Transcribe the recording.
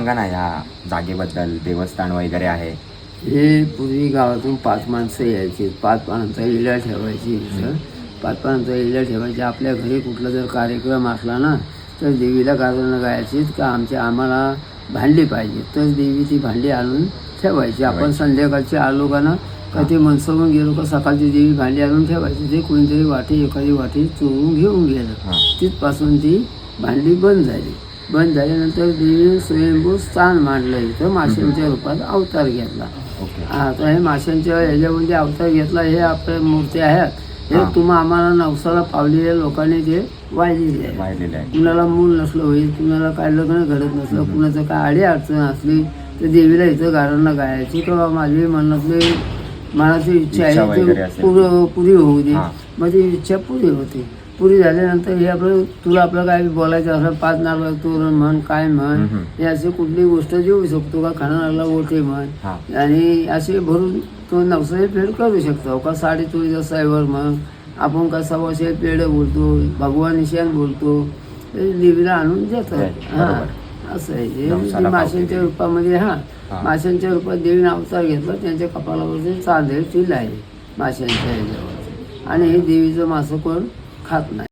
सांगा ना या जागेबद्दल देवस्थान वगैरे आहे. हे पूर्वी गावातून पाच माणसं यायची. पाच माणसं इल्या ठेवायची. इथं पाच माणसं इल्या ठेवायची. आपल्या घरी कुठला जर कार्यक्रम असला ना तर देवीला गाजवणं गायची का आमच्या आम्हाला भांडी पाहिजे. तर देवी ती भांडी आणून ठेवायची. आपण संध्याकाळची आलो का ना का ते मनसवून गेलो का सकाळची देवी भांडी आणून ठेवायची. ते कोणीतरी वाटी एखादी वाटी चोरून घेऊन गेलं. तिथपासून ती भांडी बंद झाली. बंद झाल्यानंतर देवीने स्वयंभू स्थान मांडलं इथं माशांच्या रूपात अवतार घेतला. आता हे माशांच्या ह्याच्यामध्ये अवतार घेतला हे आपल्या मूर्ती आहेत. हे तुम्हा आम्हाला नवसाला पावलेल्या लोकांनी ते वाहिलेले आहे कुणाला मूल नसलं होईल कुणाला काय लग्न घडत नसलं कुणाचं काय आडी अडचण असली तर देवीला इथं गारांना गायची किंवा माझी मनातली मनाची इच्छा आहे ती. पुर होऊ दे. मग ती इच्छा पुरी होते. पुरी झाल्यानंतर हे आपलं तुला आपलं काय बोलायचं असलं पाच नारळ तोरण म्हण काय म्हण. हे अशी कुठली गोष्ट देऊ शकतो का खाणाऱ्याला ओटे म्हण आणि असे भरून तो नवसाही फेड करू शकतो का साडी चोळीचा सायवर मग आपण का सव्वाशे पेढ बोलतो भगवान निशान बोलतो देवीला आणून देतात. हां असं आहे माशांच्या. रूपामध्ये हा. माशांच्या रूपात देवीने अवतार घेतला त्यांच्या कपालावरती चांदे चिल आहे माशांच्या ह्याच्यावर आणि हे देवीचं मासं कोण حاطنا